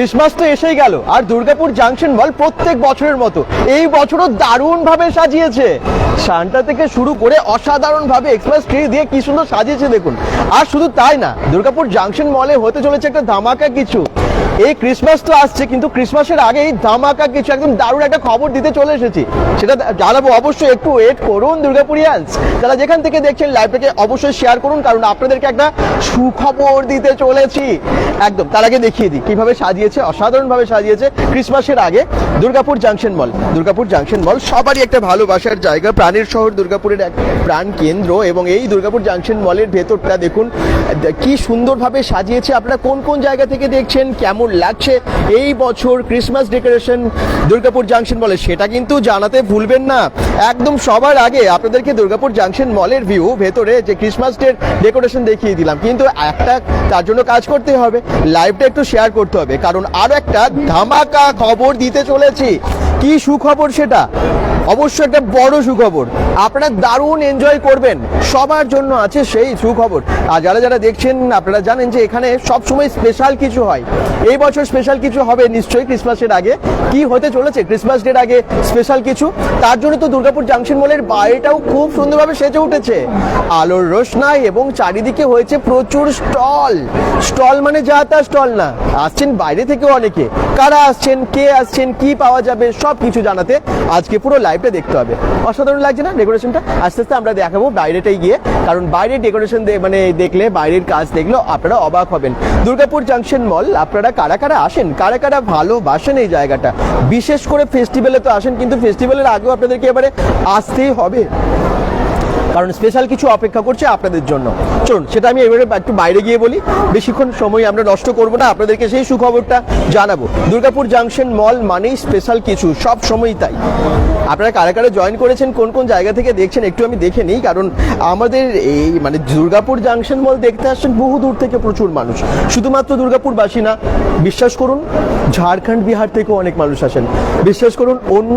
Christmas তো এসেই গেল, আর দুর্গাপুর জাংশন মল প্রত্যেক বছরের মতো। এই বছরও দারুণভাবে সাজিয়েছে। সান্টা থেকে শুরু করে অসাধারণ ভাবে এক্সপ্রেস ট্রি দিয়ে কি সুন্দর সাজিয়েছে দেখুন। আর শুধু তাই না, দুর্গাপুর জাংশন মলে হতে চলেছে একটা ধামাকা কিছু। এই ক্রিসমাস তো আসছে, কিন্তু ক্রিসমাসের আগেই ধামাকা কিছু একদম দারুণ একটা খবর দিতে চলে এসেছি। সেটা জানাব অবশ্যই, একটু ওয়েট করুন দুর্গাপুরিয়ান্স যারা যেখান থেকে দেখছেন লাইভটাকে অবশ্যই শেয়ার করুন, কারণ আপনাদেরকে একটা সুখবর দিতে চলেছি। একদম, তার আগে দেখিয়ে দিই, কীভাবে সাজিয়েছে, অসাধারণভাবে সাজিয়েছে ক্রিসমাসের আগে Durgapur junction mall Durgapur junction mall সবারই একটা ভালোবাসার জায়গা, প্রাণের শহর দুর্গাপুরের এক প্রাণ কেন্দ্র এবং এই দুর্গাপুর জাংশন মলের ভেতরটা দেখুন কি সুন্দরভাবে সাজিয়েছে। আপনারা কোন কোন জায়গা থেকে দেখছেন, কেমন লাগছে। এই বছর ক্রিসমাস ডেকোরেশন দুর্গাপুর জাংশন মলে সেটা কিন্তু জানাতে ভুলবেন না। একদম সবার আগে আপনাদেরকে দুর্গাপুর জাংশন মলের ভিউ ভেতরে যে ক্রিসমাস ডের ডেকোরেশন দেখিয়ে দিলাম। কিন্তু একটা তার জন্য কাজ করতে হবে লাইভটা একটু শেয়ার করতে হবে। কারণ আরও একটা ধামাকা খবর দিতে চলেছি। কি সুখবর সেটা? অবশ্যই একটা বড় সুখবর। আপনারা দারুণ এনজয় করবেন। সবার জন্য আছে সেই সুখবর। আর যারা যারা দেখছেন, আপনারা জানেন যে এখানে সব সময় স্পেশাল কিছু হয়। এই বছর স্পেশাল কিছু হবে নিশ্চয়ই ক্রিসমাসের আগে। কি হতে চলেছে? ক্রিসমাস ডের আগে স্পেশাল কিছু? তার জন্য তো দুর্গাপুর জাংশন মলের বাইরেটাও খুব সুন্দরভাবে সেজে উঠেছে। আলোর রোশনাই এবং চারিদিকে হয়েছে প্রচুর স্টল। স্টল মানে যা তা স্টল না। আসছেন বাইরে থেকে অনেকে। কারা আসছেন, কে আসছেন, কি পাওয়া যাবে সব কিছু জানাতে আজকে পুরো লাইভটা দেখতে হবে। অসাধারণ লাগছে না ডেকোরেশনটা আস্তে আস্তে আমরা দেখাবো বাইরেটাই গিয়ে। কারণ বাইরের ডেকোরেশন মানে দেখলে, বাইরের কাজ দেখলে আপনারা অবাক হবেন। দুর্গাপুর জাংশন মল আপনারা কারা কারা আসেন? কারা কারা ভালোবাসেন এই জায়গাটা? বিশেষ করে ফেস্টিভ্যালে তো আসেন, কিন্তু ফেস্টিভ্যালের আগেও আপনাদেরকে এবারে আসতেই হবে। কারণ স্পেশাল কিছু অপেক্ষা করছে আপনাদের জন্য। চলুন, সেটা আমি এবারে একটু বাইরে গিয়ে বলি। বেশিক্ষণ সময় আমরা নষ্ট করব না, আপনাদেরকে সেই সুখবরটা জানাব। দুর্গাপুর জাংশন মল মানেই স্পেশাল কিছু, সব সময়ই তাই। আপনারা কারা কারা জয়েন করেছেন, কোন কোন জায়গা থেকে দেখছেন, একটু আমি দেখে নিই, কারণ আমাদের এই মানে দুর্গাপুর জাংশন মল দেখতে আসছেন বহু দূর থেকে প্রচুর মানুষ। শুধুমাত্র দুর্গাপুরবাসী না, বিশ্বাস করুন, ঝাড়খণ্ড, বিহার থেকেও অনেক মানুষ আসেন। বিশ্বাস করুন, অন্য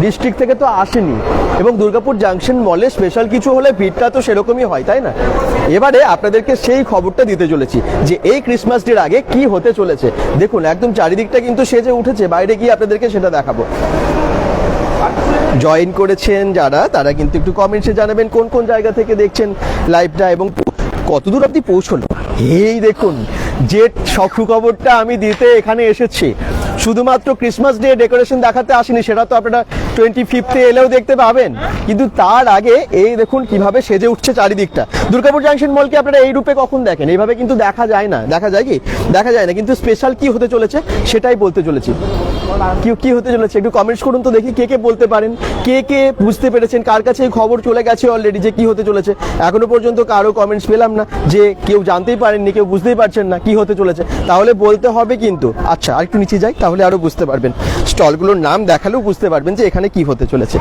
ডিস্ট্রিক্ট থেকে তো আসেনি। এবং দুর্গাপুর জাংশন মলে স্পেশাল কিছু হলে ভিড়টা তো সেরকমই হয়, তাই না? এবারে আপনাদেরকে সেই খবরটা দিতে চলেছি যে এই ক্রিসমাস ডের আগে কি হতে চলেছে। দেখুন, একদম চারিদিকটা কিন্তু সেজে উঠেছে, বাইরে গিয়ে আপনাদেরকে সেটা দেখাবো। জয়েন করেছেন যারা, তারা কিন্তু একটু কমেন্টসে জানাবেন কোন কোন জায়গা থেকে দেখছেন লাইভটা এবং কতদূর আপনি পৌঁছলো। এই দেখুন, যে সুখবরটা আমি দিতে এখানে এসেছি শুধুমাত্র ক্রিসমাস ডে ডেকোরেশন দেখাতে আসেনি, সেটা তো আপনারা টোয়েন্টি ফিফথে এলেও দেখতে পাবেন। কিন্তু তার আগে এই দেখুন কীভাবে সেজে উঠছে চারিদিকটা। দুর্গাপুর জাংশন মলকে আপনারা এই রূপে কখন দেখেন? এইভাবে কিন্তু দেখা যায় না। দেখা যায় কি? দেখা যায় না। কিন্তু স্পেশাল কি হতে চলেছে? সেটাই বলতে চলেছি। কি কি হতে চলেছে? একটু কমেন্টস করুন তো দেখি কে কে বলতে পারেন। কে কে বুঝতে পেরেছেন? কার কাছে এই খবর চলে গেছে অলরেডি যে কি হতে চলেছে? এখনও পর্যন্ত কারও কমেন্টস পেলাম না যে কেউ জানতেই পারেননি, কেউ বুঝতেই পারছেন না কি হতে চলেছে। তাহলে বলতে হবে কিন্তু। আচ্ছা আর একটু নিচে যাই তাহলে আরও বুঝতে পারবেন। স্টলগুলোর নাম দেখালেও বুঝতে পারবেন যে এখানে কি হতে চলেছে।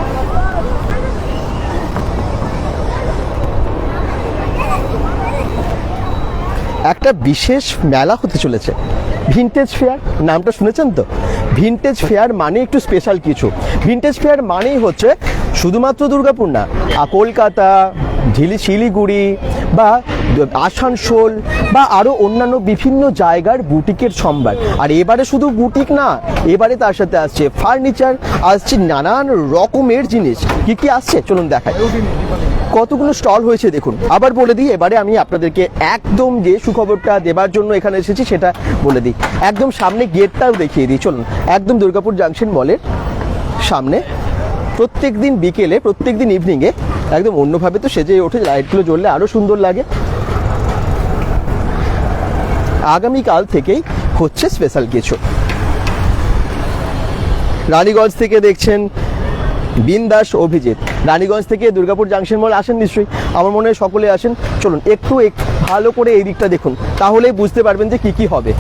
একটা বিশেষ মেলা হতে চলেছে। ভিনটেজ ফেয়ার নামটা শুনেছেন তো? ভিনটেজ ফেয়ার মানে একটু স্পেশাল কিছু। ভিনটেজ ফেয়ার মানেই হচ্ছে শুধুমাত্র দুর্গাপুর না কলকাতা ঝিলি শিলিগুড়ি বা আসানসোল বা আরও অন্যান্য বিভিন্ন জায়গার বুটিকের সম্ভার। আর এবারে শুধু বুটিক না, এবারে তার সাথে আসছে ফার্নিচার, আসছে নানান রকমের জিনিস। কি কি আসছে? চলুন দেখাই। কতগুলো স্টল হয়েছে দেখুন। আবার বলে দিই, এবারে আমি আপনাদেরকে একদম যে সুখবরটা দেবার জন্য এখানে এসেছি সেটা বলে দিই। একদম সামনে গেটটাও দেখিয়ে দিই। চলুন, একদম দুর্গাপুর জাংশন মলের সামনে। প্রত্যেক দিন বিকেলে প্রত্যেক দিন ইভিনিংয়ে একদম অন্যভাবে তো সেজে ওঠে, লাইটগুলো জ্বললে আরও সুন্দর লাগে। আগামীকাল থেকেই হচ্ছে স্পেশাল কিছু। রানীগঞ্জ থেকে দেখছেন বিন্দাস অভিজিৎ। রানীগঞ্জ থেকে দুর্গাপুর জাংশন মল আসেন নিশ্চয়ই। আমার মনে হয় সকলে আসেন। চলুন, একটু এক- ভালো করে এই দিকটা দেখুন। তাহলেই বুঝতে পারবেন যে কি কি হবে।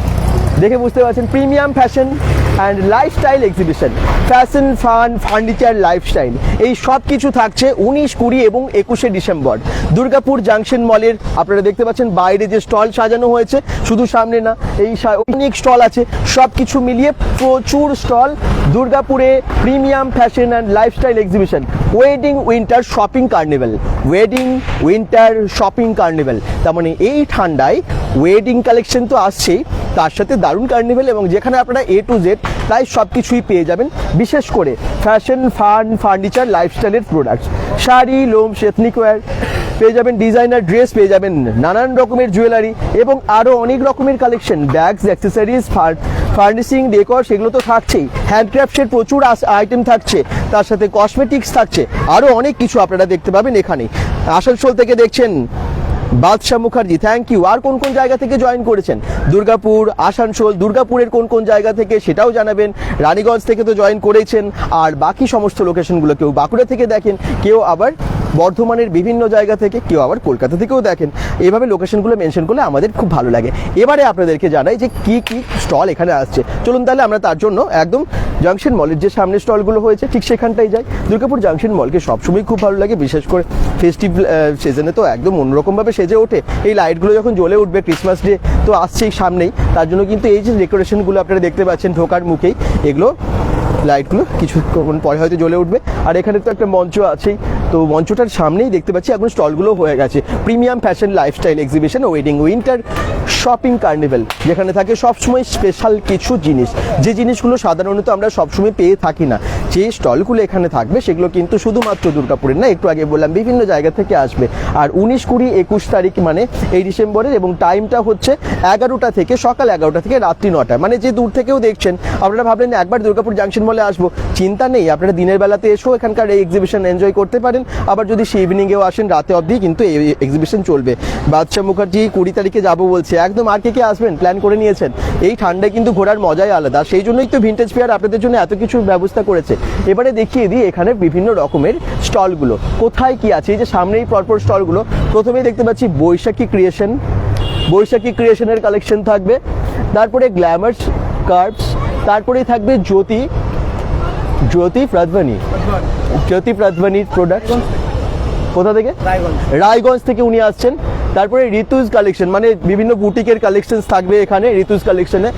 দেখে বুঝতে পারছেন premium fashion and lifestyle exhibition fashion fun furniture lifestyle এই সব কিছু থাকছে উনিশ, কুড়ি এবং একুশে ডিসেম্বর। দুর্গাপুর জাংশন মলের আপনারা দেখতে পাচ্ছেন বাইরে যে স্টল সাজানো হয়েছে, শুধু সামনে না, এই অনেক স্টল আছে। সব কিছু মিলিয়ে প্রচুর স্টল দুর্গাপুরে premium fashion and lifestyle exhibition. Wedding winter shopping carnival. Wedding winter shopping carnival. তার মানে এই ঠান্ডায় ওয়েডিং কালেকশন তো আসছেই। তার সাথে দারুণ কার্নিভেল এবং যেখানে আপনারা এ টু জেড প্রায় সব কিছুই পেয়ে যাবেন। বিশেষ করে fashion fun furniture লাইফস্টাইলের products sari looms ethnic wear পেয়ে যাবেন ডিজাইনার ড্রেস পেয়ে যাবেন, নানান রকমের জুয়েলারি এবং আরও অনেক রকমের collection bags accessories furnishing decor সেগুলো তো থাকছেই। হ্যান্ডক্রাফটসের প্রচুর আইটেম থাকছে। তার সাথে কসমেটিক্স থাকছে। আরও অনেক কিছু আপনারা দেখতে পাবেন এখানে। আসানসোল থেকে দেখছেন বাদশাহ মুখার্জি থ্যাংক ইউ আর কোন কোন জায়গা থেকে জয়েন করেছেন? দুর্গাপুর, আসানসোল, দুর্গাপুরের কোন কোন জায়গা থেকে সেটাও জানাবেন। রানীগঞ্জ থেকে তো জয়েন করেছেন। আর বাকি সমস্ত লোকেশনগুলো কেউ বাঁকুড়া থেকে দেখেন, কেউ আবার বর্ধমানের বিভিন্ন জায়গা থেকে কেউ আবার কলকাতা থেকেও দেখেন। এইভাবে লোকেশনগুলো মেনশন করলে আমাদের খুব ভালো লাগে। এবারে আপনাদেরকে জানাই যে কি কি স্টল এখানে আসছে। চলুন তাহলে আমরা তার জন্য একদম জাংশন মলের যে সামনে স্টলগুলো হয়েছে, ঠিক সেখানটাই যাই। দুর্গাপুর জাংশন মলকে সবসময় খুব ভালো লাগে, বিশেষ করে ফেস্টিভ সিজনে তো একদম অন্যরকমভাবে সেজে ওঠে। এই লাইটগুলো যখন জ্বলে উঠবে ক্রিসমাস ডে তো আসছেই সামনেই। তার জন্য কিন্তু এই যে ডেকোরেশনগুলো আপনারা দেখতে পাচ্ছেন ঢোকার মুখেই, এগুলো লাইটগুলো কিছুক্ষণ পরে হয়তো জ্বলে উঠবে। আর এখানে তো একটা মঞ্চ আছেই। তো মঞ্চটার সামনেই দেখতে পাচ্ছি এখন স্টলগুলো হয়ে গেছে। Premium fashion lifestyle exhibition wedding winter shopping carnival যেখানে থাকে সবসময় স্পেশাল কিছু জিনিস। যে জিনিসগুলো সাধারণত আমরা সবসময় পেয়ে থাকি না, যে স্টলগুলো এখানে থাকবে সেগুলো কিন্তু শুধুমাত্র দুর্গাপুরের না, একটু আগে বললাম, বিভিন্ন জায়গা থেকে আসবে। আর উনিশ কুড়ি একুশ তারিখ মানে এই ডিসেম্বরের এবং টাইমটা হচ্ছে এগারোটা থেকে সকাল এগারোটা থেকে রাত্রি নটা। মানে যে দূর থেকেও দেখছেন, আপনারা ভাবলেন একবার দুর্গাপুর জাংশন মলে আসব। চিন্তা নেই, আপনারা দিনের বেলাতে এসেও এখানকার এই এক্সিবিশন এনজয় করতে পারেন। আবার যদি সে ইভিনিংয়েও আসেন, রাতে অবধি কিন্তু এই এক্সিবিশন চলবে। বাদশাহ মুখার্জি কুড়ি তারিখে যাব বলছে। একদম আর কে কে আসবেন? প্ল্যান করে নিয়েছেন। এই ঠান্ডায় কিন্তু ঘোরার মজাই আলাদা। সেই জন্যই তো ভিন্টেজ ফেয়ার আপনাদের জন্য এত কিছু ব্যবস্থা করেছে। এবারে দেখিয়ে দিই এখানে বিভিন্ন রকমের স্টলগুলো। কোথায় কি আছে? এই যে সামনেই পরপর স্টলগুলো। প্রথমেই দেখতে পাচ্ছি বৈশাখী ক্রিয়েশন বৈশাখী ক্রিয়েশনের কালেকশন থাকবে। তারপরে গ্ল্যামার্স কার্ডস তারপরেই থাকবে জ্যোতি। জ্যোতি প্রদবানি জ্যোতি প্রদবানির প্রোডাক্ট কোথা থেকে? রায়গঞ্জ। থেকে উনি আসছেন। তারপরে ঋতুজ কালেকশন মানে বিভিন্ন বুটিকের কালেকশন থাকবে এখানে ঋতুজ কালেকশনে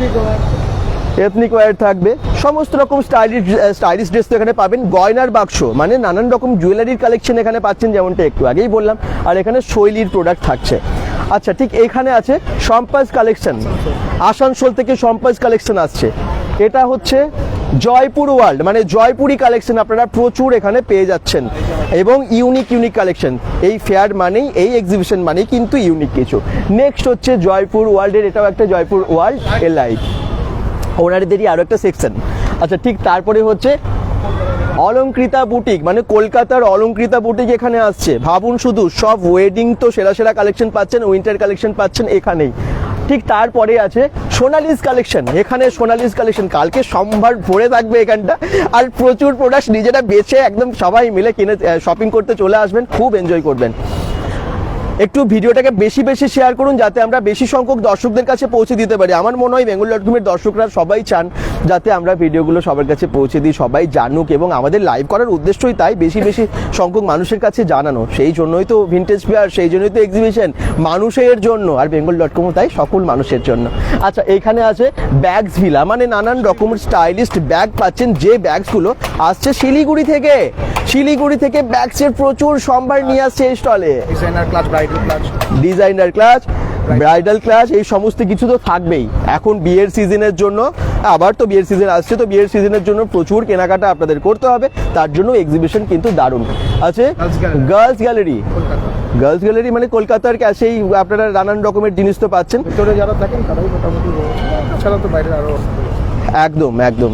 এথনিক ওয়্যার থাকবে। সমস্ত রকম স্টাইলিশ স্টাইলিশ ড্রেস তো এখানে পাবেন। গয়নার বাক্স মানে নানান রকম জুয়েলারির কালেকশন এখানে পাচ্ছেন যেমনটা একটু আগেই বললাম। আর এখানে শৈলীর প্রোডাক্ট থাকছে। আচ্ছা ঠিক এখানে আছে সম্পাস কালেকশন আসানসোল। থেকে সম্পাস কালেকশন আসছে। এটা হচ্ছে জয়পুর ওয়ার্ল্ড মানে জয়পুরি কালেকশন আপনারা প্রচুর এখানে পেয়ে যাচ্ছেন। এবং ইউনিক ইউনিক কালেকশন এই ফেয়ার মানেই এই এক্সিবিশন মানেই কিন্তু ইউনিক কিছু। নেক্সট হচ্ছে জয়পুর ওয়ার্ল্ডের, এটাও একটা জয়পুর ওয়ার্ল্ড এলাইট ওনারদেরই আরও একটা সেকশন আচ্ছা ঠিক তারপরে হচ্ছে অলঙ্কৃতা বুটিক মানে কলকাতার অলঙ্কৃতা বুটিক এখানে আসছে। ভাবুন শুধু, সব ওয়েডিং তো সেরা সেরা কালেকশন পাচ্ছেন উইন্টার কালেকশন পাচ্ছেন এখানেই। ঠিক তারপরে আছে সোনালিস কালেকশন। এখানে সোনালিস কালেকশন। কালকে সম্ভার ভরে থাকবে এখানটা। আর প্রচুর প্রোডাক্ট নিজেরা বেছে একদম সবাই মিলে কিনে শপিং করতে চলে আসবেন। খুব এনজয় করবেন। একটু ভিডিওটাকে বেশি বেশি শেয়ার করুন, যাতে আমরা বেশি সংখ্যক দর্শকদের কাছে পৌঁছে দিতে পারি। আমার মনে হয় বেঙ্গল ডট কমের দর্শকরা সবাই চান যাতে আমরা ভিডিওগুলো সবার কাছে পৌঁছে দিই, সবাই জানুক এবং আমাদের লাইভ করার উদ্দেশ্যই তাই বেশি বেশি সংখ্যক মানুষের কাছে জানানো। সেই জন্যই তো ভিন্টেজ ফেয়ার সেই জন্যই তো এক্সিবিশন মানুষের জন্য আর বেঙ্গল ডট কমও তাই সকল মানুষের জন্য। আচ্ছা এখানে আছে ব্যাগস ভিলা মানে নানান রকমের স্টাইলিস্ট ব্যাগ পাচ্ছেন, যে ব্যাগসগুলো আসছে শিলিগুড়ি থেকে। শিলিগুড়ি থেকে ব্যাগসের প্রচুর সম্ভার নিয়ে আসছে এই স্টলে designer class designer class bridal class এই সমস্ত কিছু তো থাকবেই। এখন বিয়ের সিজনের জন্য আবার তো বিয়ের সিজন আসছে তো বিয়ের সিজনের জন্য প্রচুর কেনাকাটা আপনাদের করতে হবে তার জন্য এক্সিবিশন কিন্তু দারুণ। আছে? গার্লস গ্যালারি গার্লস গ্যালারি মানে কলকাতার ক্যাশেই আপনারা নানান রকমের জিনিস তো পাচ্ছেন। যারা থাকেন তারাই মোটামুটি তো বাইরে একদম একদম।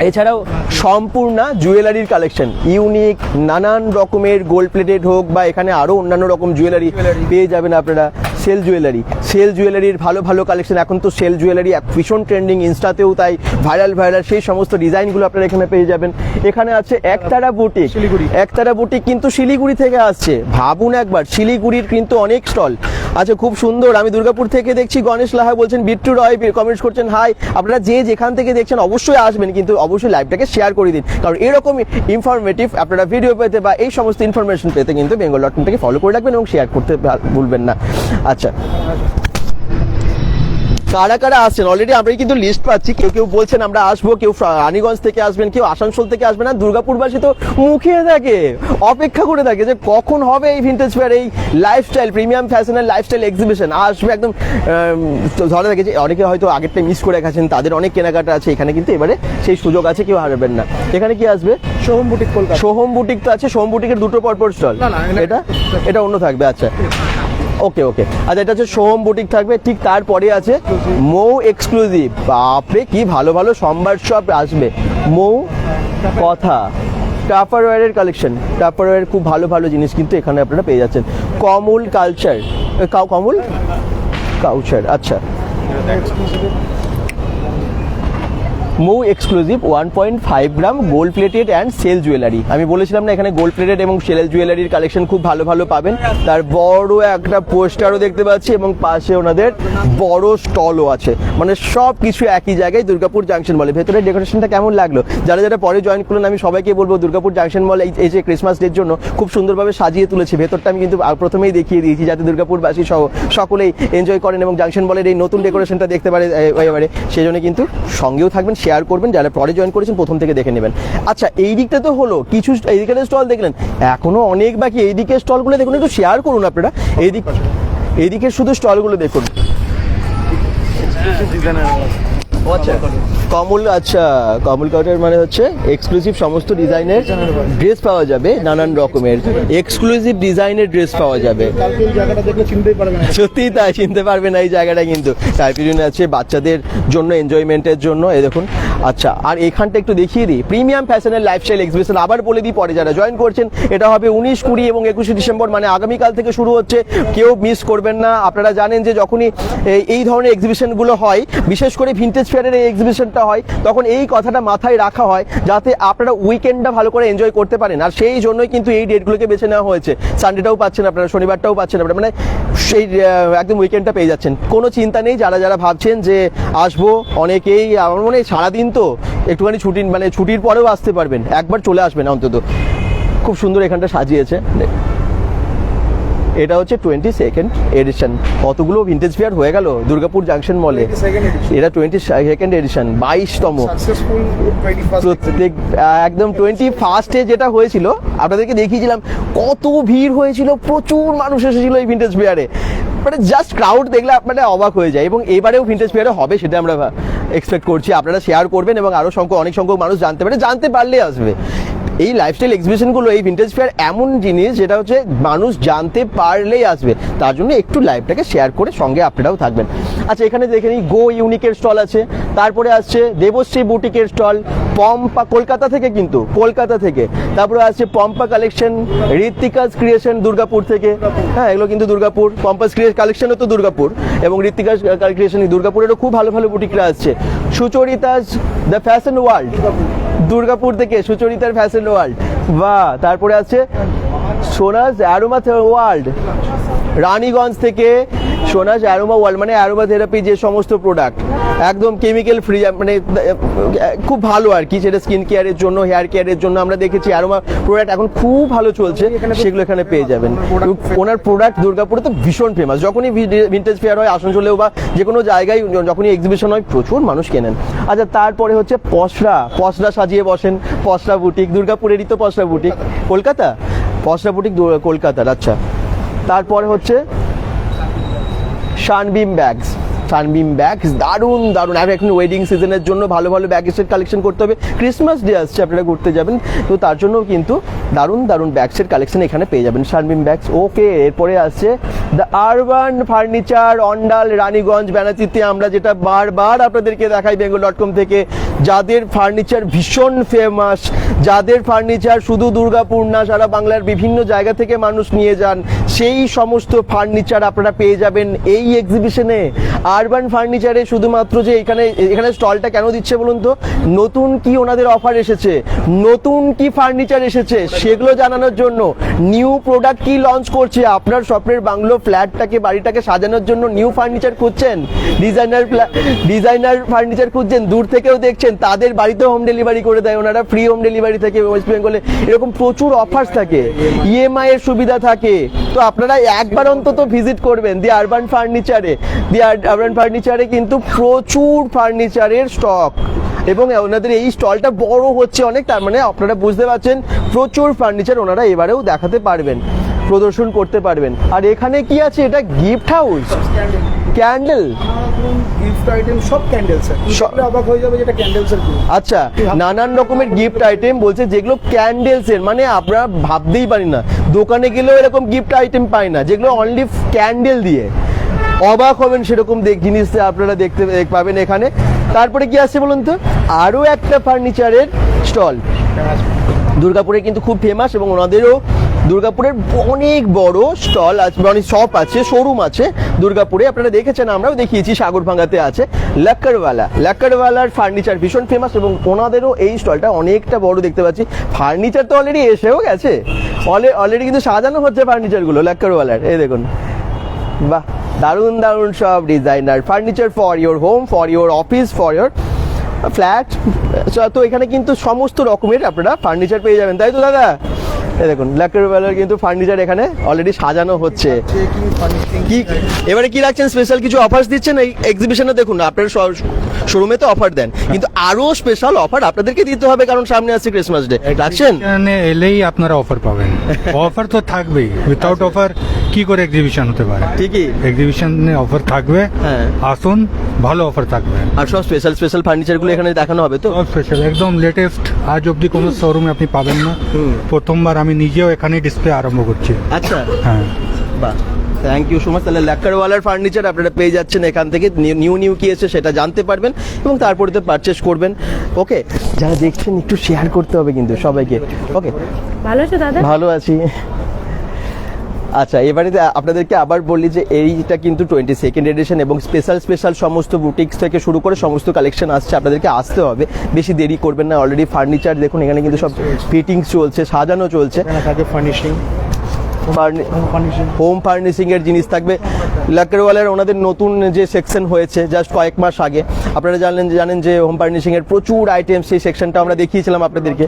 এছাড়াও সম্পূর্ণ জুয়েলারির কালেকশন ইউনিক নানান রকমের গোল্ড প্লেটেড হোক বা এখানে আরও অন্যান্য রকম জুয়েলারি। পেয়ে যাবেন আপনারা সেল জুয়েলারি। সেল জুয়েলারির ভালো ভালো কালেকশন এখন তো সেল জুয়েলারি ভীষণ ট্রেন্ডিং ইনস্টাতেও তাই ভাইরাল ভাইরাল সেই সমস্ত ডিজাইনগুলো আপনারা এখানে পেয়ে যাবেন। এখানে আছে একতারা বুটিক শিলিগুড়ি। একতারা বুটিক কিন্তু শিলিগুড়ি থেকে আসছে। ভাবুন একবার শিলিগুড়ির কিন্তু অনেক স্টল আচ্ছা খুব সুন্দর। আমি দুর্গাপুর থেকে দেখছি গণেশ লাহা বলছেন বিট্টু রয় কমেন্টস করছেন হাই আপনারা যে যেখান থেকে দেখছেন অবশ্যই আসবেন কিন্তু অবশ্যই লাইভটাকে শেয়ার করে দিন। কারণ এরকম ইনফরমেটিভ আপনারা ভিডিও পেতে বা এই সমস্ত ইনফরমেশন পেতে কিন্তু বেঙ্গল ডট কমটাকে ফলো করে রাখবেন এবং শেয়ার করতে ভুলবেন না। আচ্ছা। কারা কারা আসছেন? অলরেডি আমরা কিন্তু লিস্ট পাচ্ছি। কেউ কেউ বলছেন আমরা আসব কেউ রানীগঞ্জ থেকে আসবেন কেউ আসানসোল থেকে আসবেন আর দুর্গাপুরবাসী তো মুখিয়ে থাকে অপেক্ষা করে থাকে যে কখন হবে এই ভিন্টেজ ফেয়ার এই লাইফস্টাইল প্রিমিয়াম ফ্যাশনের লাইফস্টাইল এক্সিবিশন আসবে একদম ধরে থাকে যে অনেকে হয়তো আগেরটা মিস করে গেছেন তাদের অনেক কেনাকাটা আছে এখানে কিন্তু এবারে সেই সুযোগ আছে কেউ হারাবেন না। এখানে কি আসবে? সোহম বুটিক কলকাতা। সোহম বুটিক তো আছে সোহম বুটিকের দুটো পরপর স্টল না, না, এটা? এটা অন্য থাকবে আচ্ছা। ওকে ওকে। আচ্ছা এটা হচ্ছে সোহম বুটিক থাকবে, ঠিক তারপরে আছে মৌ এক্সক্লুসিভ বাপরে, কি ভালো ভালো সম্বার সব আসবে। মৌ কথা। টাপারওয়্যারের কালেকশন টাপারওয়্যার খুব ভালো ভালো জিনিস কিন্তু এখানে আপনারা পেয়ে যাচ্ছেন। কমল কালচার কাউ, কমল? কাউচার আচ্ছা। মৌ exclusive one point five gram gold plated and sale jewellery আমি বলেছিলাম না, এখানে গোল্ড প্লেটেড এবং সেল জুয়েলারির কালেকশন খুব ভালো ভালো পাবেন। তার বড় একটা পোস্টারও দেখতে পাচ্ছি এবং পাশে ওনাদের বড় স্টলও আছে। মানে সব কিছু একই জায়গায় দুর্গাপুর জাংশন বলে ভেতরে ডেকোরেশনটা কেমন লাগল? যারা যারা পরে জয়েন করলেন আমি সবাইকে বলব দুর্গাপুর জাংশন মল এই যে ক্রিসমাস ডের জন্য খুব সুন্দরভাবে সাজিয়ে তুলেছে। ভেতরটা আমি কিন্তু প্রথমেই দেখিয়ে দিয়েছি, যাতে দুর্গাপুরবাসী সহ সকলেই এনজয় করেন এবং জাংশন বলের এই নতুন ডেকোরেশনটা দেখতে পারে এবারে। সেই জন্য কিন্তু সঙ্গেও থাকবেন শেয়ার করবেন, যারা পরে জয়েন করেছেন প্রথম থেকে দেখে নেবেন। আচ্ছা এই দিকটা তো হলো, কিছু এই দিকের স্টল দেখলেন। এখনও অনেক বাকি, এই দিকের স্টলগুলো দেখুন, একটু শেয়ার করুন আপনারা। এইদিক এইদিকে শুধু স্টলগুলো দেখুন। আচ্ছা। কমল আচ্ছা কমল কাউটার মানে হচ্ছে এক্সক্লুসিভ সমস্ত ডিজাইনের ড্রেস পাওয়া যাবে নানান রকমের। এক্সক্লুসিভ ডিজাইনের ড্রেস পাওয়া যাবে। সত্যিই তাই চিনতে পারবে না এই জায়গাটা কিন্তু। টাইপিরিয়ন আছে বাচ্চাদের জন্য এনজয়মেন্টের জন্য এই দেখুন। আচ্ছা আর এখানটা একটু দেখিয়ে দিই। প্রিমিয়াম ফ্যাশনের লাইফস্টাইল এক্সিবিশন আবার বলে দিই পরে যারা জয়েন করছেন এটা হবে উনিশ কুড়ি এবং একুশে ডিসেম্বর মানে আগামীকাল থেকে শুরু হচ্ছে। কেউ মিস করবেন না। আপনারা জানেন যে যখনই এই- এই ধরনের এক্সিবিশনগুলো হয় বিশেষ করে ভিন্টেজ ফেয়ারের এই এক্সিবিশনটা হয়, তখন এই কথাটা মাথায় রাখা হয় যাতে আপনারা উইকেন্ডটা ভালো করে এনজয় করতে পারেন। আর সেই জন্যই কিন্তু এই ডেটগুলোকে বেছে নেওয়া হয়েছে। সানডেটাও পাচ্ছেন আপনারা, শনিবারটাও পাচ্ছেন আপনারা। মানে সেই একদম উইকেন্ডটা পেয়ে যাচ্ছেন। কোনো চিন্তা নেই, যারা যারা ভাবছেন যে আসব, অনেকেই, আমার মনে হয় সারাদিন তো একটুখানি ছুটি মানে ছুটির পরেও আসতে পারবেন। একবার চলে আসবেন অন্তত। খুব সুন্দর এখানটা সাজিয়েছে। এটা হচ্ছে টোয়েন্টি সেকেন্ড এডিশন কতগুলো ভিন্টেজ ফেয়ার হয়ে গেল? দুর্গাপুর জাংশন মলে এটা টোয়েন্টি সেকেন্ড এডিশন বাইশতম। প্রত্যেক একদম টোয়েন্টি ফার্স্টে যেটা হয়েছিল আপনাদেরকে দেখিয়েছিলাম কত ভিড় হয়েছিল প্রচুর মানুষ এসেছিল এই ভিন্টেজ ফেয়ারে মানে জাস্ট ক্রাউড দেখলে মানে অবাক হয়ে যায় এবং এবারেও ভিন্টেজ ফেয়ারে হবে সেটা আমরা এক্সপেক্ট করছি। আপনারা শেয়ার করবেন এবং আরও সংখ্যক অনেক সংখ্যক মানুষ জানতে পারে। জানতে পারলেই আসবে। এই লাইফস্টাইল এক্সিবিশনগুলো এই ভিন্টেজ ফেয়ার এমন জিনিস যেটা হচ্ছে মানুষ জানতে পারলেই আসবে। তার জন্য একটু লাইভটাকে শেয়ার করে সঙ্গে আপনারাও থাকবেন। আচ্ছা এখানে দেখে নিই গো ইউনিকের স্টল আছে। তারপরে আসছে দেবশ্রী বুটিকের স্টল পম্পা কলকাতা থেকে কিন্তু, কলকাতা থেকে। তারপরে আসছে পম্পা কালেকশন ঋত্বিকাস ক্রিয়েশন দুর্গাপুর থেকে। হ্যাঁ এগুলো কিন্তু দুর্গাপুর। পম্পাস কালেকশনও তো দুর্গাপুর। এবং ঋত্বিকাস ক্রিয়েশন দুর্গাপুরেরও খুব ভালো ভালো বুটিকরা আসছে। Sucharita's the fashion world Durgapur থেকে সুচরিতার ফ্যাশন ওয়ার্ল্ড বা তারপরে আছে সোনাজ অ্যারোমা ওয়ার্ল্ড রানীগঞ্জ থেকে সোনাস অ্যারোমা ওয়াল মানে অ্যারোমা থেরাপি যে সমস্ত প্রোডাক্ট একদম কেমিক্যাল ফ্রি মানে খুব ভালো আর কি সেটা স্কিন কেয়ারের জন্য হেয়ার কেয়ারের জন্য আমরা দেখেছি অ্যারোমা প্রোডাক্ট এখন খুব ভালো চলছে, সেগুলো এখানে পেয়ে যাবেন। ওনার প্রোডাক্ট দুর্গাপুরে তো ভীষণ ফেমাস যখনই ভিন্টেজ ফেয়ার হয়, আসানসোলেও বা যে কোনো জায়গায় যখনই এক্সিবিশন হয়, প্রচুর মানুষ কেনেন। আচ্ছা তারপরে হচ্ছে পসরা পসরা সাজিয়ে বসেন, পসরা বুটিক দুর্গাপুরেরই তো পসরা বুটিক কলকাতা? পসরা বুটিক কলকাতার আচ্ছা। তারপরে হচ্ছে শানবিম ব্যাগস। সানবিম ব্যাগস, দারুণ দারুণ। আর এখন ওয়েডিং সিজনের জন্য ভালো ভালো ব্যাগ সেট কালেকশন করতে হবে। ক্রিসমাস ডে আসছে, আপনারা ঘুরতে যাবেন। তো তার জন্য কিন্তু দারুণ দারুণ ব্যাগ সেট কালেকশন এখানে পেয়ে যাবেন সানবিম ব্যাগস। ওকে এরপরে আসছে the urban furniture Andal Raniganj ব্যানাচিতে আমরা যেটা বারবার আপনাদেরকে দেখাই বেঙ্গল ডট কম থেকে। যাদের ফার্নিচার ভীষণ ফেমাস যাদের ফার্নিচার শুধু দুর্গাপুর না, সারা বাংলার বিভিন্ন জায়গা থেকে মানুষ নিয়ে যান, সেই সমস্ত ফার্নিচার আপনারা পেয়ে যাবেন এই এক্সিবিশনে আরবান ফার্নিচারে শুধুমাত্র যে এখানে এখানে স্টলটা কেন দিচ্ছে বলুন তো? নতুন কি ওনাদের অফার এসেছে? নতুন কি ফার্নিচার এসেছে? সেগুলো জানানোর জন্য। নিউ প্রোডাক্ট কি লঞ্চ করছে? আপনার স্বপ্নের বাংলো ফ্ল্যাটটাকে, বাড়িটাকে সাজানোর জন্য নিউ ফার্নিচার খুঁজছেন? ডিজাইনার ডিজাইনার ফার্নিচার খুঁজছেন? দূর থেকেও দেখছেন? তাদের বাড়িতে হোম ডেলিভারি করে দেয়, ওনারা ফ্রি হোম ডেলিভারি থাকে ওয়েস্ট বেঙ্গলে এরকম প্রচুর অফার্স থাকে ইএমআই এর সুবিধা থাকে। তো আপনারা একবার অন্তত ভিজিট করবেন দি আরবান ফার্নিচারে দি আরবান ফার্নিচারে কিন্তু প্রচুর ফার্নিচারের স্টক এবং ওনাদের এই স্টলটা বড় হচ্ছে অনেক তার মানে আপনারা বুঝতে পারছেন, প্রচুর ফার্নিচার ওনারা এবারেও দেখাতে পারবেন, প্রদর্শন করতে পারবেন। আর এখানে কি আছে? এটা gift house candle gift item সব ক্যান্ডেলস সব- সব অবাক হয়ে যাবে যেটা ক্যান্ডেলসের আচ্ছা নানান রকমের গিফট আইটেম বলছে যেগুলো ক্যান্ডেলস এর মানে আপনারা ভাবতেই পারি না। দোকানে গেলেও এরকম গিফট আইটেম পাই না যেগুলো অনলি ক্যান্ডেল দিয়ে। অবাক হবেন সেরকম জিনিস আপনারা দেখতে পাবেন এখানে। তারপরে কি আছে বলুন তো? আরও একটা ফার্নিচারের স্টল দুর্গাপুরে কিন্তু খুব ফেমাস এবং ওনাদেরও দুর্গাপুরের অনেক বড় স্টল আছে মানে শপ আছে শোরুম আছে দুর্গাপুরে। আপনারা দেখেছেন, আমরাও দেখিয়েছি, সাগরভাঙ্গাতে আছে লাক্কারওয়ালা। লাক্কারওয়ালার ফার্নিচার ভীষণ ফেমাস এবং ওনাদেরও এই স্টলটা অনেকটা বড় দেখতে পাচ্ছি। ফার্নিচার তো অলরেডি এসেও গেছে। অলরেডি কিন্তু সাজানো হচ্ছে ফার্নিচারগুলো লাক্কারওয়ালার। এই দেখুন। বাহ, দারুণ দারুণ সব designer furniture for your home for your office for your flat তো এখানে কিন্তু সমস্ত রকমের আপনারা ফার্নিচার পেয়ে যাবেন, তাই তো দাদা? এই দেখুন লাকের বেলার কিন্তু ফার্নিচার এখানে অলরেডি সাজানো হচ্ছে। কি এবারে কি রাখছেন স্পেশাল কিছু অফার্স দিচ্ছেন? এই এক্সিবিশনে দেখুন আপনার শোরুমে তো অফার দেন। কিন্তু আরও স্পেশাল অফার আপনাদেরকে দিতে হবে কারণ সামনে আসছে ক্রিসমাস ডে রাখছেন এলেই আপনারা অফার পাবেন। অফার তো থাকবেই। উইথাউট অফার কি করে এক্সিবিশন হতে পারে? ঠিকই। এক্সিবিশনে অফার থাকবে। হ্যাঁ। আসুন ভালো অফার থাকবে। আর সব স্পেশাল স্পেশাল ফার্নিচারগুলো এখানে দেখানো হবে তো? স্পেশাল একদম লেটেস্ট আজ অবধি কোনো শোরুমে আপনি পাবেন না। প্রথমবার আমি নিজেও এখানে ডিসপ্লে আরম্ভ করছি। আচ্ছা। হ্যাঁ। বাহ। থ্যাংক ইউ সো মাচ তাহলে লাক্কারওয়ালার ফার্নিচার আপনারা পেয়ে যাচ্ছেন এখান থেকে। নিউ নিউ কি এসে সেটা জানতে পারবেন এবং তারপরে তো পারচেস করবেন। ওকে যারা দেখছেন একটু শেয়ার করতে হবে কিন্তু সবাইকে। ওকে ভালো আছো দাদা? ভালো আছি। আচ্ছা এবারে আপনাদেরকে আবার বলি যে এইটা কিন্তু টোয়েন্টি সেকেন্ড এডিশন এবং স্পেশাল স্পেশাল সমস্ত বুটিক্স থেকে শুরু করে সমস্ত কালেকশন আসছে আপনাদেরকে আসতে হবে। বেশি দেরি করবেন না অলরেডি ফার্নিচার দেখুন এখানে কিন্তু সব ফিটিংস চলছে। সাজানো চলছে। ফার্নিশিং হোম ফার্নিশিং এর জিনিস থাকবে। লাকড়ওয়ালার ওনাদের নতুন যে সেকশন হয়েছে জাস্ট কয়েক মাস আগে আপনারা জানলেন জানেন যে হোম ফার্নিশিং এর প্রচুর আইটেম সেই সেকশনটা আমরা দেখিয়েছিলাম আপনাদেরকে।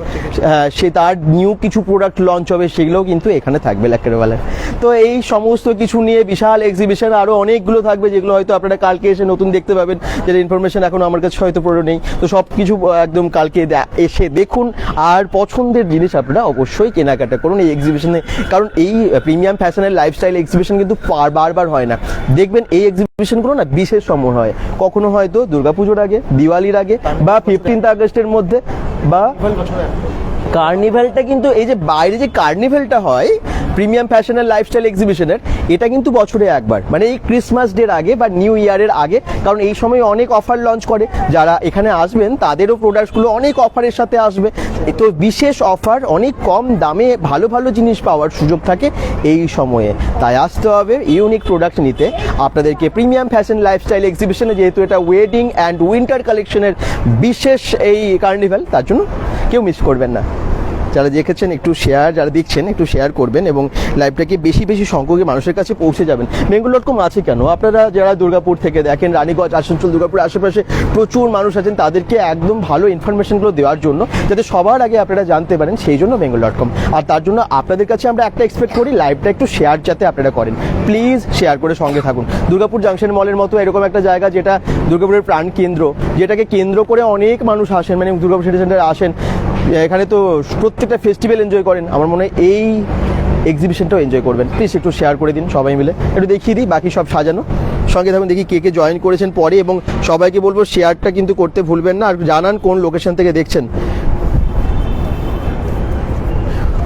সে তার নিউ কিছু প্রোডাক্ট লঞ্চ হবে সেগুলোও কিন্তু এখানে থাকবে লাকড়ওয়ালার তো এই সমস্ত কিছু নিয়ে বিশাল এক্সিবিশন আরও অনেকগুলো থাকবে যেগুলো হয়তো আপনারা কালকে এসে নতুন দেখতে পাবেন। যেটা ইনফরমেশন এখন আমার কাছে হয়তো পুরো নেই তো সব কিছু একদম কালকে এসে দেখুন। আর পছন্দের জিনিস আপনারা অবশ্যই কেনাকাটা করুন এই এক্সিবিশনে কারণ এই প্রিমিয়াম ফ্যাশনের লাইফস্টাইল এক্সিবিশন কিন্তু বারবার হয় না। দেখবেন এই এক্সিবিশনগুলো না বিশেষ সময় হয়। কখনো হয়তো দুর্গাপুজোর আগে দিওয়ালির আগে বা ফিফটিন্থ আগস্টের মধ্যে বা কার্নিভেলটা কিন্তু এই যে বাইরে যে কার্নিভেলটা হয় প্রিমিয়াম ফ্যাশনের লাইফস্টাইল এক্সিবিশনের এটা কিন্তু বছরে একবার। মানে এই ক্রিসমাস ডের আগে বা নিউ ইয়ারের আগে, কারণ এই সময় অনেক অফার লঞ্চ করে। যারা এখানে আসবেন, তাদেরও প্রোডাক্টসগুলো অনেক অফারের সাথে আসবে। তো বিশেষ অফার অনেক কম দামে ভালো ভালো জিনিস পাওয়ার সুযোগ থাকে এই সময়ে। তাই আসতে হবে ইউনিক প্রোডাক্ট নিতে। আপনাদেরকে প্রিমিয়াম ফ্যাশন লাইফস্টাইল এক্সিবিশনে যেহেতু এটা ওয়েডিং অ্যান্ড উইন্টার কালেকশনের বিশেষ এই কার্নিভ্যাল তার জন্য কেউ মিস করবেন না। যারা দেখেছেন, একটু শেয়ার যারা দেখছেন, একটু শেয়ার করবেন এবং লাইভটাকে বেশি বেশি সংখ্যকে মানুষের কাছে পৌঁছে যাবেন। বেঙ্গল ডট কম আছে কেন? আপনারা যারা দুর্গাপুর থেকে দেখেন, রানীগঞ্জ, আসানসোল দুর্গাপুর আশেপাশে প্রচুর মানুষ আছেন, তাদেরকে একদম ভালো ইনফরমেশনগুলো দেওয়ার জন্য, যাতে সবার আগে আপনারা জানতে পারেন, সেই জন্য বেঙ্গল ডট কম আর তার জন্য আপনাদের কাছে আমরা একটা এক্সপেক্ট করি লাইভটা একটু শেয়ার যাতে আপনারা করেন। প্লিজ শেয়ার করে সঙ্গে থাকুন। দুর্গাপুর জাংশন মলের মতো এরকম একটা জায়গা যেটা দুর্গাপুরের প্রাণ কেন্দ্র যেটাকে কেন্দ্র করে অনেক মানুষ আসেন মানে দুর্গাপুর সিটি সেন্টারে আসেন এখানে তো প্রত্যেকটা ফেস্টিভ্যাল এনজয় করেন। আমার মনে হয় এই এক্সিবিশনটাও এনজয় করবেন। প্লিজ একটু শেয়ার করে দিন সবাই মিলে। একটু দেখিয়ে দিই, বাকি সব সাজানো। সঙ্গে থাকুন, দেখি কে কে জয়েন করেছেন পরে এবং সবাইকে বলব শেয়ারটা কিন্তু করতে ভুলবেন না। আর জানান কোন লোকেশন থেকে দেখছেন।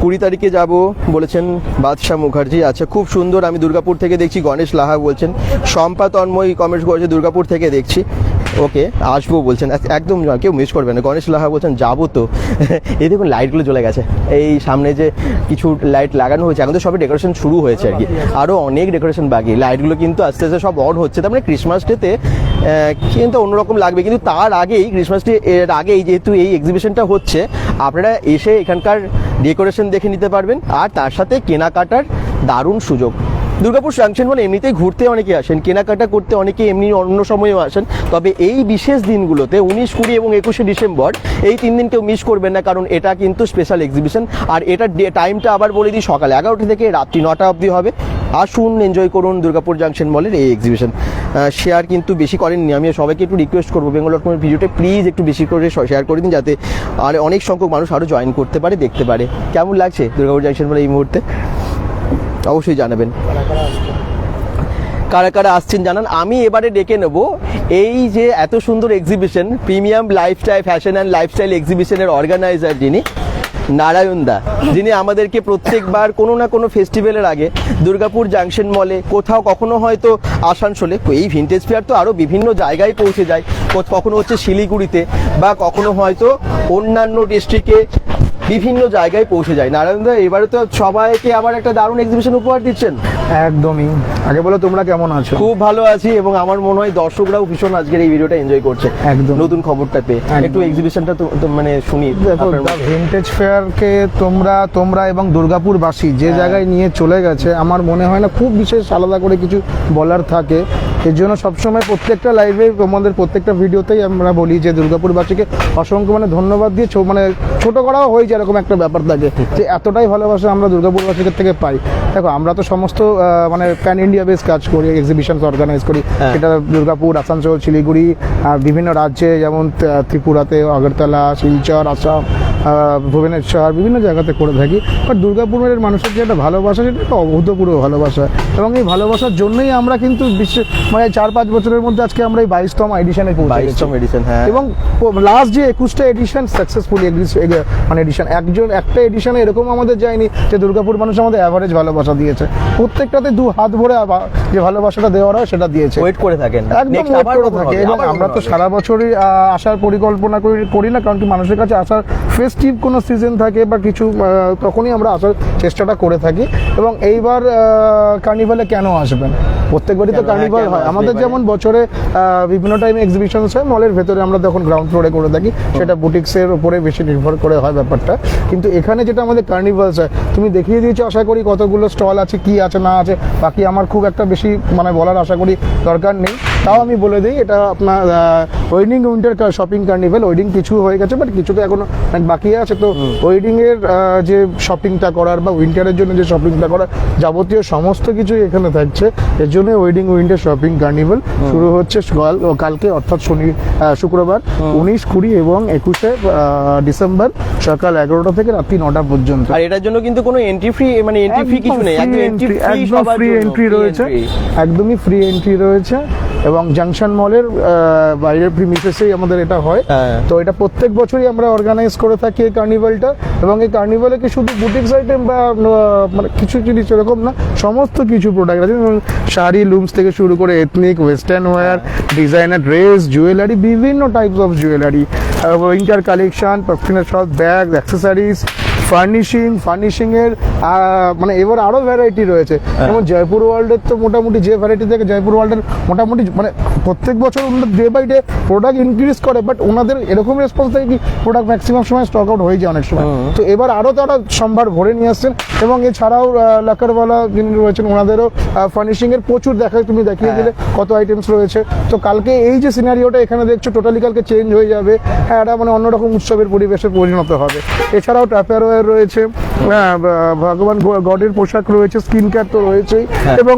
কুড়ি তারিখে যাব বলেছেন বাদশাহ মুখার্জি। আচ্ছা খুব সুন্দর। আমি দুর্গাপুর থেকে দেখছি, গণেশ লাহা বলছেন। শম্পা তন্ময় কমেন্ট করেছে দুর্গাপুর থেকে দেখছি। ওকে আসব বলছেন। একদম কেউ মিস করবে না। গণেশ লাহা বলছেন, যাব তো। এই দেখুন লাইটগুলো চলে গেছে। এই সামনে যে কিছু লাইট লাগানো হয়েছে, এখন তো সবে ডেকোরেশন শুরু হয়েছে আর কি। আরও অনেক ডেকোরেশন বাকি। লাইটগুলো কিন্তু আস্তে আস্তে সব অন হচ্ছে। তার মানে ক্রিসমাস ডেতে কিন্তু অন্যরকম লাগবে। কিন্তু তার আগেই ক্রিসমাস ডে এর আগেই যেহেতু এই এক্সিবিশনটা হচ্ছে, আপনারা এসে এখানকার ডেকোরেশন দেখে নিতে পারবেন। আর তার সাথে কেনাকাটার দারুণ সুযোগ। দুর্গাপুর জাংশন বলে এমনিতেই ঘুরতে অনেকে আসেন, কেনাকাটা করতে অনেকে এমনি অন্য সময়েও আসেন। তবে এই বিশেষ দিনগুলোতে উনিশ, কুড়ি এবং একুশে ডিসেম্বর এই তিন দিন কেউ মিস করবেন না, কারণ এটা কিন্তু স্পেশাল এক্সিবিশন আর এটার টাইমটা আবার বলে দিই, সকাল এগারোটা থেকে রাত্রি নটা অবধি হবে। আসুন এনজয় করুন দুর্গাপুর জাংশন মলের এই এক্সিবিশন শেয়ার কিন্তু বেশি করেননি। আমি সবাইকে একটু রিকোয়েস্ট করব বেঙ্গল ডট ভিডিওটা প্লিজ একটু বেশি করে শেয়ার করে দিন যাতে আর অনেক সংখ্যক মানুষ আরও জয়েন করতে পারে, দেখতে পারে। কেমন লাগছে দুর্গাপুর জাংশন মলে এই মুহূর্তে? অবশ্যই জানাবেন। কারা কারা আসছেন জানান। আমি এবারে ডেকে নেব এই যে এত সুন্দর exhibition premium lifestyle fashion and lifestyle এক্সিবিশনের organiser যিনি, নারায়ণ দা। যিনি আমাদেরকে প্রত্যেকবার কোনো না কোনো ফেস্টিভ্যালের আগে দুর্গাপুর জাংশন মলে কোথাও কখনো হয়তো আসানসোলে, এই ভিন্টেজ ফেয়ার তো আরও বিভিন্ন জায়গায় পৌঁছে যায়। কখনো হচ্ছে শিলিগুড়িতে বা কখনো হয়তো অন্যান্য ডিস্ট্রিক্টে বিভিন্ন জায়গায় পৌঁছে যায়। নারায়ণ দা এবারে তো সবাইকে আবার একটা দারুণ এক্সিবিশন উপহার দিচ্ছেন। একদমই। আগে বলো তোমরা কেমন আছো? খুব ভালো আছি এবং আমার মনে হয় দর্শকরাও ভীষণ আজকের এই ভিডিওটা এনজয় করছে। একদম। নতুন খবরটা পেয়ে। একটু এক্সিবিশনটা তো মানে শুনি। দ্য ফেয়ারকে তোমরা তোমরা এবং দুর্গাপুরবাসী যে হ্যাঁ। জায়গায় নিয়ে চলে গেছে আমার মনে হয় না খুব বিশেষ আলাদা করে কিছু বলার থাকে। এর জন্য সবসময় প্রত্যেকটা লাইভে তোমাদের প্রত্যেকটা ভিডিওতেই আমরা বলি যে দুর্গাপুরবাসীকে অসংখ্য মানে ধন্যবাদ দিয়ে ছো- মানে ছোট করাও হয়ে যায় এরকম একটা ব্যাপার থাকে যে এতটাই ভালোবাসা আমরা দুর্গাপুরবাসীদের থেকে পাই দেখো আমরা তো সমস্ত মানে প্যান ইন্ডিয়া বেস কাজ করি এক্সিবিশন অর্গানাইজ করি হ্যাঁ। সেটা দুর্গাপুর আসানসোল শিলিগুড়ি বিভিন্ন রাজ্যে যেমন ত্রি- ত্রিপুরাতে আগরতলা শিলচর আসাম ভুবনেশ্বর বিভিন্ন জায়গাতে করে থাকি। বাট দুর্গাপুরের মানুষের যে একটা ভালোবাসা সেটা একটা অভূতপূর্ব ভালোবাসা। এবং এই ভালোবাসার জন্যই আমরা কিন্তু বিশ্ব মানে চার পাঁচ বছরের মধ্যে আজকে আমরা এই বাইশতম এডিশনে বাইশতম এডিশন হ্যাঁ। এবং লাস্ট যে একুশটা এডিশন সাকসেসফুলি মানে এডিশন একজন একটা এডিশনে এরকম আমাদের যায়নি যে দুর্গাপুর মানুষ আমাদের অ্যাভারেজ ভালোবাসা দিয়েছে। প্রত্যেকটাতে দু হাত ভরে যে ভালোবাসাটা দেওয়ার হয় সেটা দিয়েছে। ওয়েট করে থাকেন। একদম আবার করে থাকে। এবং আমরা তো সারা বছরই আসার পরিকল্পনা করি করি না কারণ কি মানুষের কাছে আসার ফেস্টিভ কোনো সিজন থাকে বা কিছু তখনই আমরা আসার চেষ্টাটা করে থাকি। এবং এইবার কার্নিভালে কেন আসবেন? প্রত্যেকবারই তো কার্নিভাল হয় আমাদের যেমন বছরে বিভিন্ন টাইম এক্সিবিশন হয় মলের ভেতরে আমরা তখন গ্রাউন্ড ফ্লোরে করে থাকি। সেটা বুটিক্সের উপরে বেশি নির্ভর করে হয় ব্যাপারটা। কিন্তু এখানে যেটা আমাদের কার্নিভালস হয় তুমি দেখিয়ে দিয়েছ আশা করি কতগুলো স্টল আছে কি আছে না আছে বাকি আমার খুব একটা বেশি মানে বলার আশা করি দরকার নেই। তাও আমি বলে দিই এটা আপনার wedding winter shopping carnival wedding কিছু হয়ে গেছে বাট কিছু তো এখনও অনেক বাকি আছে তো ওয়েডিং এর যে শপিংটা করার বা উইন্টারের জন্য যে শপিংটা করার যাবতীয় সমস্ত কিছু এখানে থাকছে। এর জন্য ওয়েডিং উইন্টার শপিং কার্নিভেল শুরু হচ্ছে কাল- কালকে অর্থাৎ শনি শুক্রবার উনিশ কুড়ি এবং একুশে ডিসেম্বর সকাল এগারোটা থেকে রাত্রি নটা পর্যন্ত। আর এটার জন্য কিন্তু কোনো এন্ট্রি ফ্রি মানে এন্ট্রি ফি কিছু নেই। একদম এন্ট্রি ফ্রি একদম ফ্রি এন্ট্রি রয়েছে। একদমই ফ্রি এন্ট্রি রয়েছে এবং জাংশন মলের বাইরের প্রিমিসেসেই আমাদের এটা হয়। হ্যাঁ। তো এটা প্রত্যেক বছরই আমরা অর্গানাইজ করে থাকি। এই কার্নিভালটা এবং এই কার্নিভালে কি শুধু বুটিক্স আইটেম বা মানে কিছু জিনিস এরকম না, সমস্ত কিছু প্রোডাক্ট আছে। যেমন শাড়ি লুমস থেকে শুরু করে ethnic western wear designer dress jewellery বিভিন্ন types of jewellery winter collection পার্সিনার সব ব্যাগ অ্যাক্সেসরিজ ফার্নিশিং ফার্নিশিং এর মানে এবার আরও ভ্যারাইটি রয়েছে। যেমন জয়পুর ওয়ার্ল্ডের তো মোটামুটি যে ভ্যারাইটি থেকে জয়পুর ওয়ার্ল্ডের মোটামুটি মানে প্রত্যেক বছর ওনারা day by day product increase করে বাট ওনাদের এরকম রেসপন্স থাকে কি প্রোডাক্ট ম্যাক্সিমাম সময় স্টক আউট হয়ে যায় অনেক সময়। তো এবার আরও তারা সম্ভার ভরে নিয়ে আসছেন এবং এছাড়াও লাকারওয়ালা যিনি রয়েছেন ওনাদেরও ফার্নিশিং এর প্রচুর দেখায় তুমি দেখিয়ে দিলে কত আইটেমস রয়েছে। তো কালকে এই যে সিনারিওটা এখানে দেখছ টোটালি কালকে চেঞ্জ হয়ে যাবে। হ্যাঁ এটা মানে অন্যরকম উৎসবের পরিবেশে পরিণত হবে। এছাড়াও ট্যাপারওয়্যার রয়েছে। হ্যাঁ, ভগবান গডের পোশাক রয়েছে স্কিন কেয়ার তো রয়েছেই। এবং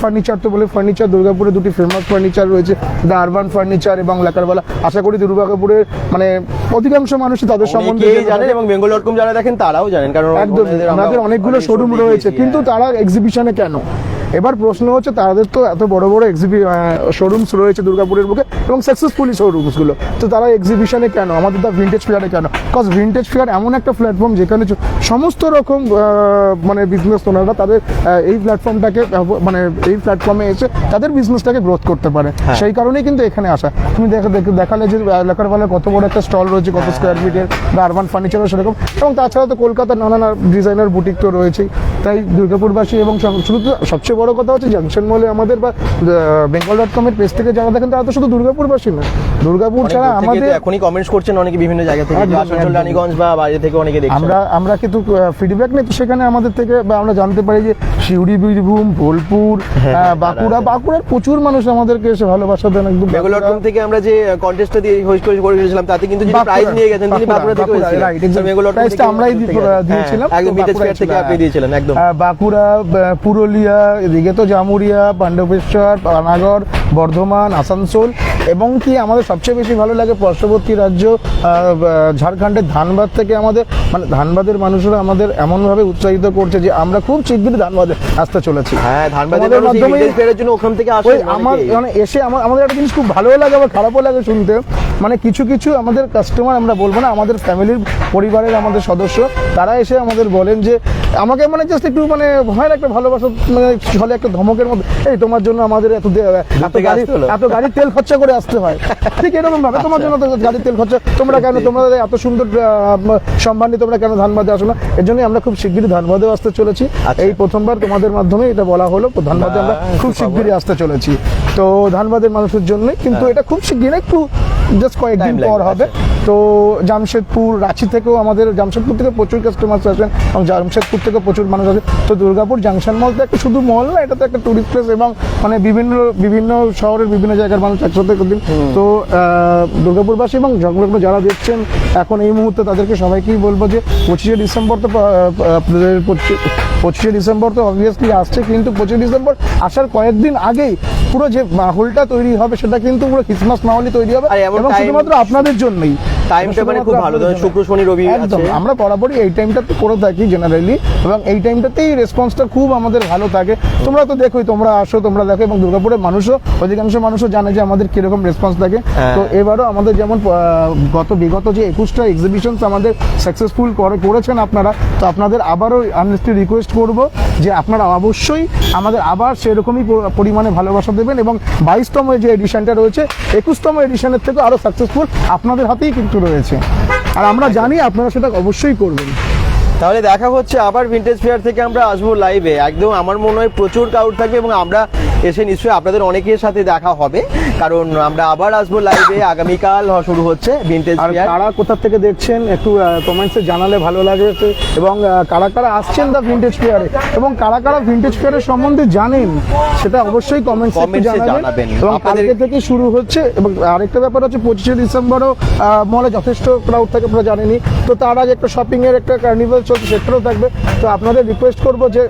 ফার্নিচার তো বলে ফার্নিচার দুর্গাপুরে দুটি ফেমাস ফার্নিচার রয়েছে দ্য আরবান ফার্নিচার এবং লাকারওয়ালা আশা করি দুর্গাপুরের মানে অধিকাংশ মানুষ তাদের সম্বন্ধে জানেন এবং বেঙ্গল ডট কম যারা দেখেন তারাও জানেন কারণ একদম আমাদের অনেকগুলো শোরুম রয়েছে। কিন্তু হ্যাঁ। তারা এক্সিবিশনে কেন? এবার প্রশ্ন হচ্ছে তাদের তো এত বড় বড় এক্সিবি শোরুমস রয়েছে দুর্গাপুরের বুকে এবং সাকসেসফুলি শোরুমসগুলো তো তারা এক্সিবিশনে কেন? আমাদের দ্য ভিন্টেজ ফেয়ারে কেন? বিকজ ভিন্টেজ ফেয়ার এমন একটা প্ল্যাটফর্ম যেখানে সমস্ত রকম মানে বিজনেস ওনারা তাদের এই প্ল্যাটফর্মটাকে মানে এই প্ল্যাটফর্মে এসে তাদের বিজনেসটাকে গ্রোথ করতে পারে। হ্যাঁ। সেই কারণেই কিন্তু এখানে আসা। তুমি দেখে দেখে- দেখালে যে লেখারওয়ালার কত বড় একটা স্টল রয়েছে কত স্কোয়ার ফিটের বা আরবান ফার্নিচারও সেরকম। এবং তাছাড়া তো কলকাতার নানান ডিজাইনার বুটিক তো রয়েছেই। তাই দুর্গাপুরবাসী এবং শুধু সবচেয়ে বড় কথা হচ্ছে জাংশন মলে আমাদের বা বেঙ্গল ডট কমের পেজ থেকে যারা দেখেন তারা তো শুধু দুর্গাপুরবাসী না। দুর্গাপুর ছাড়া আমাদের এখনই কমেন্টস করছেন অনেকে বিভিন্ন জায়গা থেকে। একদম, আসানসোল রানীগঞ্জ বা বাইরে থেকে অনেকে দেখছেন। আমরা আমরা কিন্তু ফিডব্যাক নেই তো সেখানে আমাদের থেকে বা আমরা জানতে পারি যে শিউড়ি বীরভূম বোলপুর হ্যাঁ, বাঁকুড়া বাঁকুড়ার প্রচুর মানুষ আমাদেরকে এসে ভালোবাসা দেন একদম। বেঙ্গল ডট কম থেকে আমরা যে কন্টেস্টটা দিয়ে হোস্ট করে করেছিলাম তাতে কিন্তু যিনি প্রাইজ নিয়ে গেছেন তিনি বাঁকুড়া থেকে right, বেঙ্গল ডট আমরাই দিয়েছিলাম, একদম তো বিটেজ থেকে আপনি হ্যাঁ। দিয়েছিলেন একদম। বাঁকুড়া পুরুলিয়া এদিকে তো জামুরিয়া পাণ্ডবেশ্বর পানাগড় বর্ধমান আসানসোল এবং কি আমাদের সবচেয়ে বেশি ভালো লাগে পার্শ্ববর্তী রাজ্য ঝাড়খণ্ডের ধানবাদ থেকে আমাদের মানে ধানবাদের মানুষরা আমাদের এমনভাবে উৎসাহিত করছে যে আমরা খুব শীঘ্রই ধানবাদে আসতে চলেছি। হ্যাঁ ধানবাদের জন্য ওখান থেকে ওই আমার মানে এসে আমার আমাদের একটা জিনিস খুব ভালো লাগে আবার খারাপও লাগে শুনতে। মানে কিছু কিছু আমাদের কাস্টমার আমরা বলব না আমাদের ফ্যামিলির পরিবারের আমাদের সদস্য তারা এসে আমাদের বলেন যে আমাকে মানে জাস্ট একটু মানে না একটা ভালোবাসা মানে হলে একটা ধমকের মধ্যে এই তোমার জন্য আমাদের এত এত থেকে আসতে হলো। এত গাড়ির তেল খরচা করে আসতে হয়। ঠিক এরকম ভাবে। তোমার জন্য তো গাড়ির তেল খরচা তোমরা কেন তোমরা এত সুন্দর তোমরা কেন ধানবাদে আসো না? এর জন্য আমরা খুব শিগগিরই ধানবাদে আসতে চলেছি। আচ্ছা। এই প্রথমবার তোমাদের মাধ্যমে এটা বলা হলো। ধানবাদে আমরা খুব শিগগিরই আসতে চলেছি। তো ধানবাদের মানুষের জন্য কিন্তু এটা খুব শিগগির একটু জাস্ট কয়েকদিন। পর হবে। তো জামশেদপুর রাঁচি থেকেও আমাদের জামশেদপুর থেকে প্রচুর কাস্টমার আসেন এবং জামশেদপুর থেকে প্রচুর মানুষ আসে তো দুর্গাপুর জাংশন মল তো একটা শুধু মল না এটা তো একটা টুরিস্ট প্লেস এবং মানে বিভিন্ন বিভিন্ন শহরের বিভিন্ন জায়গার মানুষ একসাথে দিন তো আহ, দুর্গাপুরবাসী এবং সংলগ্ন যারা দেখছেন এখন এই মুহূর্তে তাদেরকে সবাইকেই বলব যে পঁচিশে ডিসেম্বর তো আপনাদের পঁচিশে- ডিসেম্বর তো অবভিয়াসলি আসছে কিন্তু পঁচিশে ডিসেম্বর আসার কয়েকদিন আগেই পুরো যে মাহলটা তৈরি হবে সেটা কিন্তু পুরো ক্রিসমাস মাহলই তৈরি হবে এবং শুধুমাত্র আপনাদের জন্যই। টাইমটা মানে খুব ভালো। ধরুন শুক্র শনি রবি একদম আমরা বরাবরই এই টাইমটাতে করে থাকি জেনারেলি এবং এই টাইমটাতেই রেসপন্সটা খুব আমাদের ভালো থাকে। তোমরা তো দেখোই তোমরা আসো তোমরা দেখো এবং দুর্গাপুরের মানুষও অধিকাংশ মানুষও জানে যে আমাদের কীরকম রেসপন্স থাকে। হ্যাঁ। তো এবারও আমাদের যেমন গত বিগত যে একুশটা এক্সিবিশনস আমাদের সাকসেসফুল করে করেছেন আপনারা তো আপনাদের আবারও আর্নেস্টলি রিকোয়েস্ট করব যে আপনারা অবশ্যই আমাদের আবার সেরকমই পরিমাণে ভালোবাসা দেবেন এবং বাইশতম যে এডিশনটা রয়েছে একুশতম এডিশনের থেকে আরও সাকসেসফুল আপনাদের হাতেই কিন্তু রয়েছে। আর আমরা জানি আপনারা সেটা অবশ্যই করবেন। তাহলে দেখা হচ্ছে আবার ভিন্টেজ ফেয়ার থেকে আমরা আসব লাইভে একদম আমার মনে হয় প্রচুর ক্রাউড থাকবে এবং আমরা এসে নিশ্চয়ই আপনাদের অনেকের সাথে দেখা হবে। কারণ আমরা আবার আসব লাইভে আগামীকাল শুরু হচ্ছে ভিন্টেজ আর ফেয়ার কারা কোথা থেকে দেখছেন একটু কমেন্টসে জানালে ভালো লাগবে। এবং কারা কারা আসছেন দা ভিন্টেজ ফেয়ারে এবং কারা কারা ভিন্টেজ ফেয়ারের সম্বন্ধে জানেন সেটা অবশ্যই কমেন্টসে জানাবেন। এবং কালকে থেকে শুরু হচ্ছে এবং আরেকটা ব্যাপার হচ্ছে পঁচিশে ডিসেম্বরও মলে যথেষ্ট ক্রাউড থাকে আপনারা জানেনই তো তার আগে একটা শপিং এর একটা কার্নিভাল চলছে সেটাও থাকবে তো আপনাদের রিকোয়েস্ট করব যে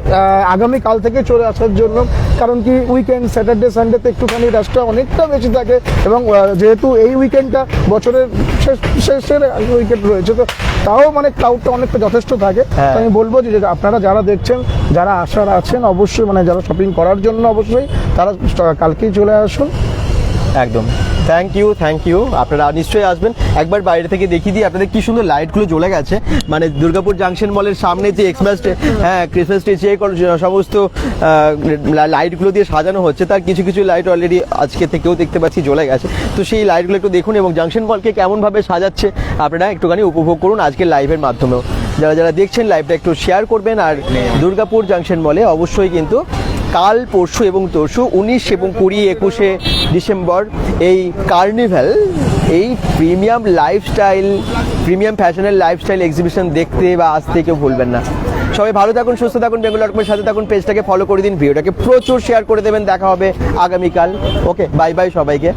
আগামী কাল থেকে চলে আসার জন্য কারণ কি উইকেন্ড স্যাটারডে সানডেতে একটুখানি রাশটা অনেকটা বেশি থাকে এবং যেহেতু এই উইকেন্ডটা বছরের শেষ শেষের উইকেন্ড রয়েছে তো তাও মানে ক্লাউডটা অনেকটা যথেষ্ট থাকে। হ্যাঁ। আমি বলব যে আপনারা যারা দেখছেন যারা আসার আছেন অবশ্যই মানে যারা শপিং করার জন্য অবশ্যই তারা কালকেই চলে আসুন। একদম। থ্যাংক ইউ থ্যাংক ইউ আপনারা নিশ্চয়ই আসবেন। একবার বাইরে থেকে দেখিয়ে দিই আপনাদের কি সুন্দর লাইটগুলো জ্বলে গেছে। মানে দুর্গাপুর জাংশন মলের সামনে যে এক্সপ্রেস হ্যাঁ ক্রিসমাস ট্রি যে সমস্ত লাইটগুলো দিয়ে সাজানো হচ্ছে তার কিছু কিছু লাইট অলরেডি আজকে থেকেও দেখতে পাচ্ছি জ্বলে গেছে। তো সেই লাইটগুলো একটু দেখুন এবং জাংশন মলকে কেমনভাবে সাজাচ্ছে আপনারা একটুখানি উপভোগ করুন আজকের লাইভের মাধ্যমেও। যারা যারা দেখছেন লাইভটা একটু শেয়ার করবেন আর দুর্গাপুর জাংশন মলে অবশ্যই কিন্তু কাল, পরশু এবং তরশু, উনিশ এবং কুড়ি একুশে ডিসেম্বর এই কার্নিভ্যাল, এই প্রিমিয়াম লাইফস্টাইল, প্রিমিয়াম ফ্যাশনের লাইফস্টাইল এক্সিবিশন দেখতে বা আসতে কেউ ভুলবেন না। সবাই ভালো থাকুন, সুস্থ থাকুন, বেঙ্গল ডটকমের সাথে থাকুন, পেজটাকে ফলো করে দিন, ভিডিওটাকে প্রচুর শেয়ার করে দেবেন, দেখা হবে আগামীকাল। ওকে বাই বাই সবাইকে।